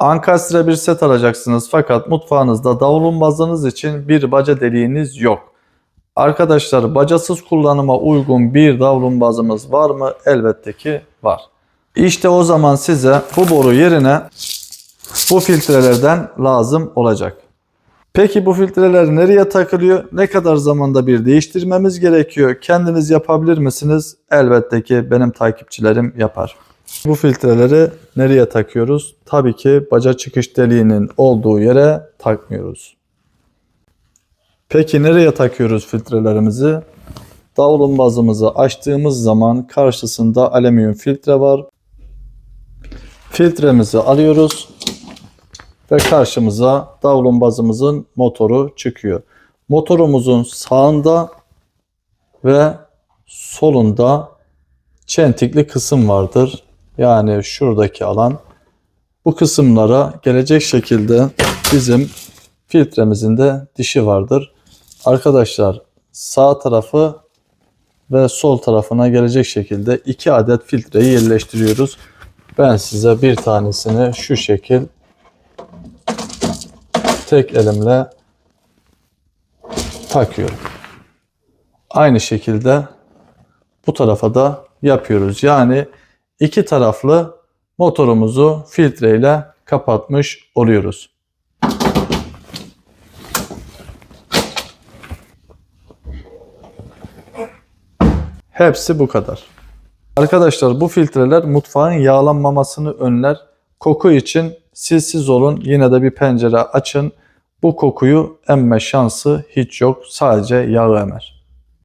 Ankastre bir set alacaksınız fakat mutfağınızda davlumbazınız için bir baca deliğiniz yok. Arkadaşlar bacasız kullanıma uygun bir davlumbazımız var mı? Elbette ki var. İşte o zaman size bu boru yerine bu filtrelerden lazım olacak. Peki bu filtreler nereye takılıyor? Ne kadar zamanda bir değiştirmemiz gerekiyor? Kendiniz yapabilir misiniz? Elbette ki benim takipçilerim yapar. Bu filtreleri nereye takıyoruz? Tabii ki baca çıkış deliğinin olduğu yere takmıyoruz. Peki nereye takıyoruz filtrelerimizi? Davlumbazımızı açtığımız zaman karşısında alüminyum filtre var. Filtremizi alıyoruz ve karşımıza davlumbazımızın motoru çıkıyor. Motorumuzun sağında ve solunda çentikli kısım vardır. Yani şuradaki alan. Bu kısımlara gelecek şekilde bizim filtremizin de dişi vardır. Arkadaşlar sağ tarafı ve sol tarafına gelecek şekilde iki adet filtreyi yerleştiriyoruz. Ben size bir tanesini şu şekil tek elimle takıyorum. Aynı şekilde bu tarafa da yapıyoruz. Yani iki taraflı motorumuzu filtreyle kapatmış oluyoruz. Hepsi bu kadar. Arkadaşlar bu filtreler mutfağın yağlanmamasını önler. Koku için siz olun yine de bir pencere açın. Bu kokuyu emme şansı hiç yok. Sadece yağ emer.